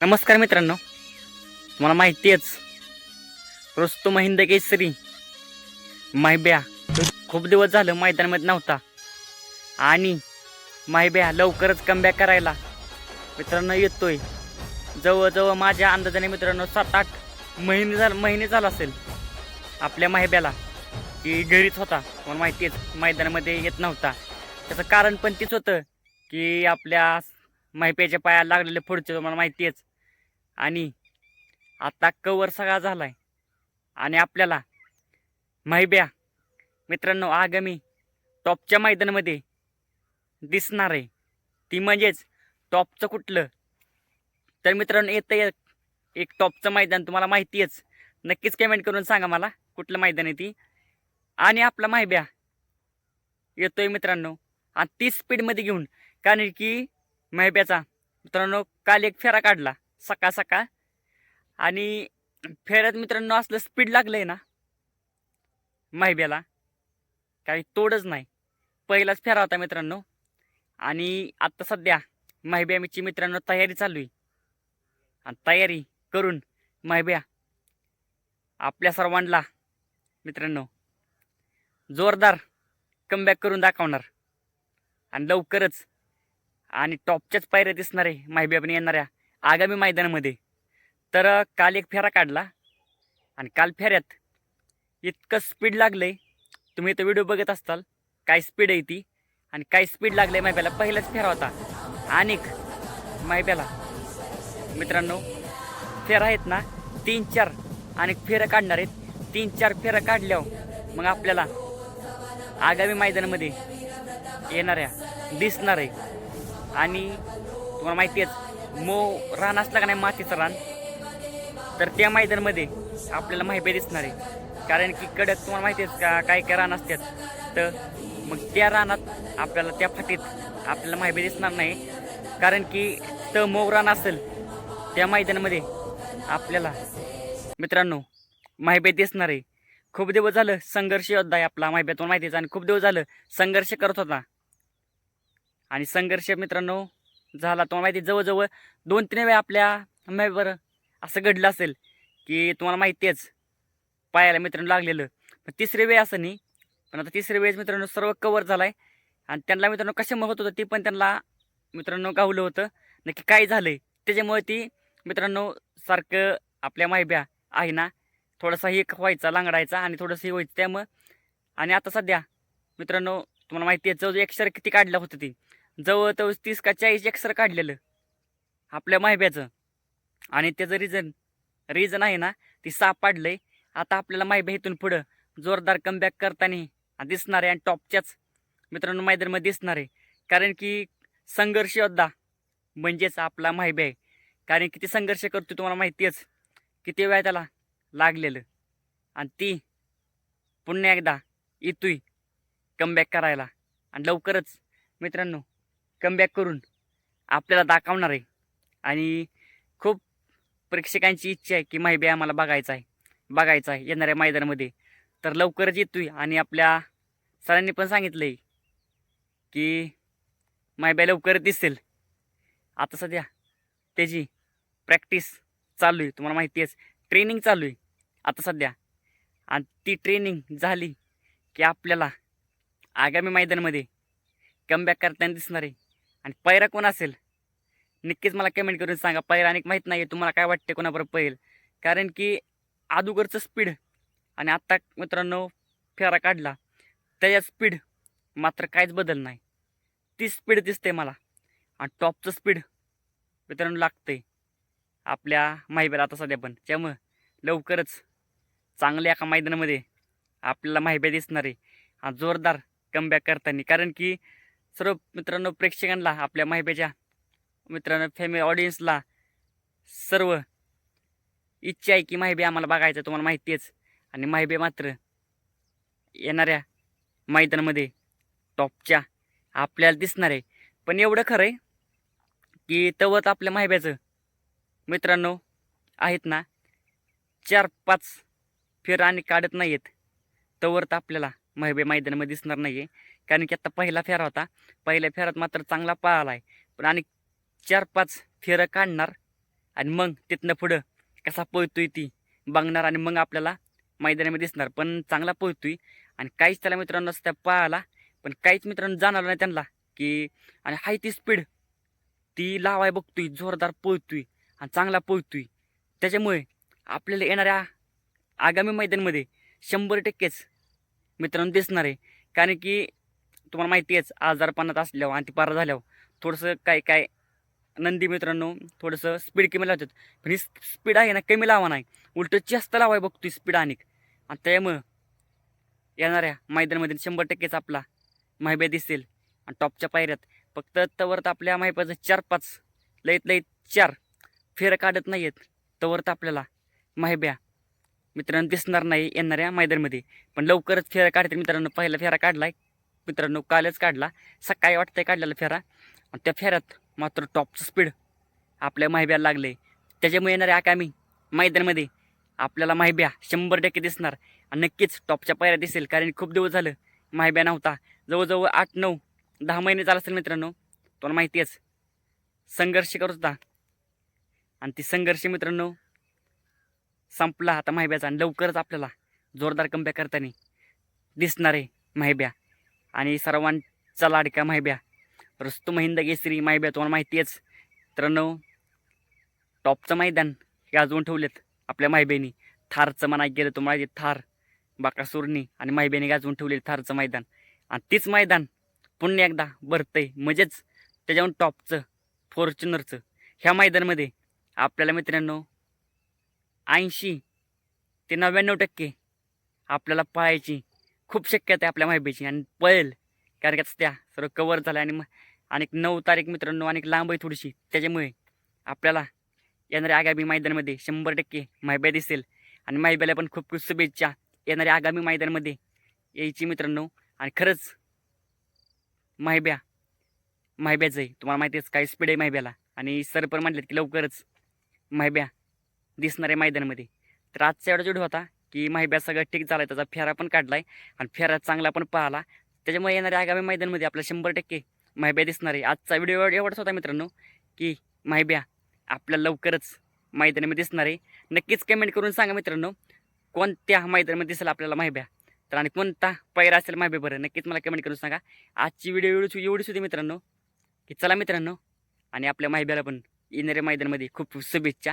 नमस्कार मित्रांनो तुम्हाला माहिती आहेच रोस्तो महिंद केसरी माहिब्या खूप दिवस झालं मैदानामध्ये नव्हता आणि माहिब्या लवकरच कमबॅक करायला. मित्रांनो येतोय. जवळजवळ माझ्या अंदाजाने मित्रांनो सात आठ महिने झालं महिने झाला असेल आपल्या माहिब्याला की घरीच होता तुम्हाला माहिती आहेच मैदानामध्ये येत नव्हता. त्याचं कारण पण तेच होतं की आपल्या माहिप्याच्या पायाला लागलेले पुढचे तुम्हाला माहिती आहेच. आणि आता कवर सगळा झाला आहे आणि आपल्याला माहिब्या मित्रांनो आगामी टॉपच्या मैदानामध्ये दिसणार. आहे ती म्हणजेच टॉपचं कुठलं? तर मित्रांनो येतं एक एक टॉपचं मैदान तुम्हाला माहिती आहेच नक्कीच कमेंट करून सांगा मला कुठलं मैदान आहे ती. आणि आपला माहिब्या येतोय मित्रांनो. आणि ती स्पीडमध्ये घेऊन कारण की माहिब्याचा मित्रांनो काल एक फेरा काढला. सकाळ सकाळ. आणि फेऱ्यात मित्रांनो असलं स्पीड लागलंय ना माहिब्याला काही तोडच नाही. पहिलाच फेरा होता मित्रांनो. आणि आत्ता सध्या माहिब्याची मित्रांनो तयारी चालू आहे आणि तयारी करून माहिब्या आपल्या सर्वांना मित्रांनो जोरदार कमबॅक करून दाखवणार. आणि लवकरच आणि टॉपच्याच पायऱ्या दिसणार आहे माहिब्या पण येणाऱ्या आगामी मैदानामध्ये. तर काल एक फेरा काढला. आणि काल फेऱ्यात इतकं स्पीड लागलं आहे तुम्ही तो व्हिडिओ बघत असताल काय स्पीड आहे ती आणि काय स्पीड लागलं आहे मायब्याला पहिलाच फेरा होता. अनेक मायब्याला मित्रांनो फेरा आहेत ना तीन चार. आणि फेरं काढणार आहेत. तीन चार फेरं काढल्यावर मग आपल्याला आगामी मैदानामध्ये येणाऱ्या दिसणार आहे. आणि तुम्हाला माहिती आहे मो रान असलं का नाही मातीचं रान? तर त्या मैदानमध्ये आपल्याला माहिती दिसणार आहे. कारण की कडक तुम्हाला माहिती आहे का काय काय रान असतात? तर मग त्या रानात आपल्याला त्या फाटीत आपल्याला माहिती दिसणार नाही. कारण की तर मो रान असेल त्या मैदानामध्ये आपल्याला मित्रांनो माहिती दिसणार आहे. खूप दिवस झालं संघर्ष योद्धा आहे आपला माहिती तुम्हाला माहितीच आणि खूप दिवस झालं संघर्ष करत होता. आणि संघर्ष मित्रांनो झाला. तुम्हाला माहिती आहे, जवळजवळ दोन तीन वेळा आपल्या माहितीवर असं घडलं असेल की तुम्हाला माहिती आहेच पायाला मित्रांनो लागलेलं. पण तिसरी वेळ असं नाही. पण आता तिसरी वेळेस मित्रांनो सर्व कवर झाला आहे आणि त्यांना मित्रांनो कशामुळे होत होतं ती पण त्यांना मित्रांनो गावलं होतं. नक्की काय झालं आहे त्याच्यामुळे ती मित्रांनो सारखं आपल्या माहिब्या आहे ना थोडासा एक व्हायचा लांगडायचा आणि थोडंसं हे व्हायचं. त्यामुळं आणि आता सध्या मित्रांनो तुम्हाला माहिती आहे जवळ एक्सर किती काढलं होतं ती. जवळ जवळ तीस का चाळीस एक्सर काढलेलं. आपल्या मायब्याचं. आणि त्याचं रिझन रिझन आहे ना ती सापडलंय आता आपल्याला मायब्या इथून पुढं जोरदार कमबॅक करताना दिसणार आहे आणि टॉपच्याच मित्रांनो मैदानामध्ये दिसणार आहे. कारण की संघर्ष योद्धा म्हणजेच आपला मायब्या आहे. कारण किती संघर्ष करतो तुम्हाला माहिती आहेच किती वेळा त्याला लागलेलं. आणि ती पुन्हा एकदा येतोय कमबॅक करायला. आणि लवकरच मित्रांनो कमबॅक करून आपल्याला दाखवणार आहे. आणि खूप प्रेक्षकांची इच्छा आहे की माहिती आम्हाला बघायचा आहे. बघायचा आहे येणाऱ्या मैदानामध्ये. तर लवकरच येतोय आणि आपल्या सरांनी पण सांगितलं आहे की माहिती लवकरच दिसेल. आता सध्या त्याची प्रॅक्टिस चालू आहे. तुम्हाला माहिती आहे ट्रेनिंग चालू आहे आता सध्या. आणि ती ट्रेनिंग झाली की आपल्याला आगामी मैदानामध्ये कमबॅक करताना दिसणार आहे. आणि पैरा कोण असेल? नक्कीच मला कमेंट करून सांगा. पैरा आणि माहीत नाही आहे तुम्हाला काय वाटते कोणाबरोबर पैल कारण की अदुगरचं स्पीड आणि आत्ता मित्रांनो फेरा काढला त्याच्या स्पीड मात्र काहीच बदल नाही. ती स्पीड दिसते मला. आणि टॉपचं स्पीड मित्रांनो लागते आपल्या माहिबेला आता सध्या पण. त्यामुळं लवकरच चांगल्या एका मैदानामध्ये आपल्याला माहिती दिसणार आहे आणि जोरदार कमबॅक करताना. कारण की सर्व मित्रांनो प्रेक्षकांना आपल्या माहितीच्या मित्रांनो फॅमिली ऑडियन्सला सर्व इच्छा आहे की माहिती आम्हाला बघायचं तुम्हाला माहिती आहेच. आणि माहिती मात्र येणाऱ्या मैदानामध्ये टॉपच्या आपल्याला दिसणार आहे. पण एवढं खरं आहे की तवत आपल्या माहिब्याचं मित्रांनो आहेत ना चार पाच फेर आणि काढत नाही आहेत तवर तर आपल्याला माहिबे मैदानामध्ये दिसणार नाही आहे कारण की आत्ता पहिला फेरा होता. पहिल्या फेऱ्यात मात्र चांगला पळाला आहे पण आणि चार पाच फेरं काढणार आणि मग तिथनं पुढं कसा पळतोय ती बघणार आणि मग आपल्याला मैदानामध्ये दिसणार. पण चांगला पळतोय. आणि काहीच त्याला मित्रांनो असं त्या पळाला. पण काहीच मित्रांनो जाणार नाही त्यांना की आणि हाय ती स्पीड ती लावाय बघतोय जोरदार पळतोय आणि चांगला पळतोय. त्याच्यामुळे आपल्याला येणाऱ्या आगामी मैदानमध्ये शंभर टक्केच मित्रांनो दिसणार आहे. कारण की तुम्हाला माहिती आहेच आजारपणात असल्यावर आणि ती पारा झाल्यावर थोडंसं काय काय नंदी मित्रांनो थोडंसं स्पीड कमी लावतात. पण ही स्पीड आहे ना कमी लावा नाही. उलट जास्त लावाय बघतोय स्पीड आणि. आणि त्यामुळं येणाऱ्या मैदानामध्ये शंभर टक्केच आपला माहिब्या दिसेल. आणि टॉपच्या पायऱ्यात फक्त तवर तर आपल्या माहिब्याचं चार पाच लईत लईत चार फेरं काढत नाही आहेत तवर तर आपल्याला माहिब्या मित्रांनो दिसणार नाही येणाऱ्या मैदानमध्ये. पण लवकरच फेरा काढतील मित्रांनो. पहिला फेरा काढला आहे मित्रांनो कालच काढला. सकाळी वाटतंय काढलेला फेरा. आणि त्या फेऱ्यात मात्र टॉपचं स्पीड आपल्या माहिब्याला लागले. त्याच्यामुळे येणाऱ्या आकामी मैदानामध्ये. आपल्याला माहिब्या शंभर टक्के दिसणार. आणि नक्कीच टॉपच्या पायऱ्या दिसेल. कारण खूप दिवस झालं माहिब्या नव्हता. जवळजवळ आठ नऊ दहा महिने झाला असेल मित्रांनो. तुम्हाला माहिती आहेच संघर्ष करत होता. आणि ती संघर्ष मित्रांनो संपला आता माहिब्याचा आणि लवकरच आपल्याला जोरदार कंब्या करताना दिसणार आहे माहिब्या आणि सर्वांचा लाडका माहिब्या रस्तू महिंद केसरी माहिब्या तुम्हाला माहिती आहेच. मित्रांनो टॉपचं मैदान गाजवून ठेवलेत आपल्या माहिबेनी थारचं म्हणाय गेलं तुम्हाला थार बाकासूरनी आणि माहिब्याने गाजवून ठेवलेलं थारचं मैदान. आणि तीच मैदान पुन्हा एकदा भरतंय म्हणजेच त्याच्याहून टॉपचं फॉर्च्युनरचं ह्या मैदानामध्ये आपल्याला मित्रांनो ऐंशी ते नव्याण्णव टक्के आपल्याला पळायची खूप शक्यता आहे आपल्या माहितीची. आणि पळेल कारण की त्या सर्व कवर झाल्या आणि मग आणि नऊ तारीख मित्रांनो आणि लांब आहे थोडीशी. त्याच्यामुळे आपल्याला येणाऱ्या आगामी मैदानामध्ये शंभर टक्के माहिब्या दिसेल. आणि माहिब्याला पण खूप खूप शुभेच्छा. येणाऱ्या आगामी मैदानामध्ये यायची मित्रांनो. आणि खरंच माहिब्या माहिब्याचं आहे. तुम्हाला माहिती आहे काय स्पीड आहे माहिब्याला आणि सर पण म्हटलेत की लवकरच माहिब्या दिसणाऱ्या मैदानामध्ये. तर आजचा एवढा जोडी होता की माहिब्या सगळं ठीक झाला आहे त्याचा फेरा पण काढलाय आणि फेरा चांगला पण पाहला. त्याच्यामुळे येणाऱ्या आगामी मैदानमध्ये आपल्याला शंभर टक्के माहिब्या दिसणार आहे. आजचा व्हिडिओ एवढाच होता मित्रांनो की माहिब्या आपल्याला लवकरच मैदानामध्ये दिसणार आहे. नक्कीच कमेंट करून सांगा मित्रांनो कोणत्या मैदानामध्ये दिसेल आपल्याला माहिब्या तर आणि कोणता पैरा असेल माहिती बरं? नक्कीच मला कमेंट करून सांगा. आजची व्हिडिओ एवढी एवढीच होती मित्रांनो की चला मित्रांनो आणि आपल्या माहिब्याला पण येणाऱ्या मैदानामध्ये खूप शुभेच्छा.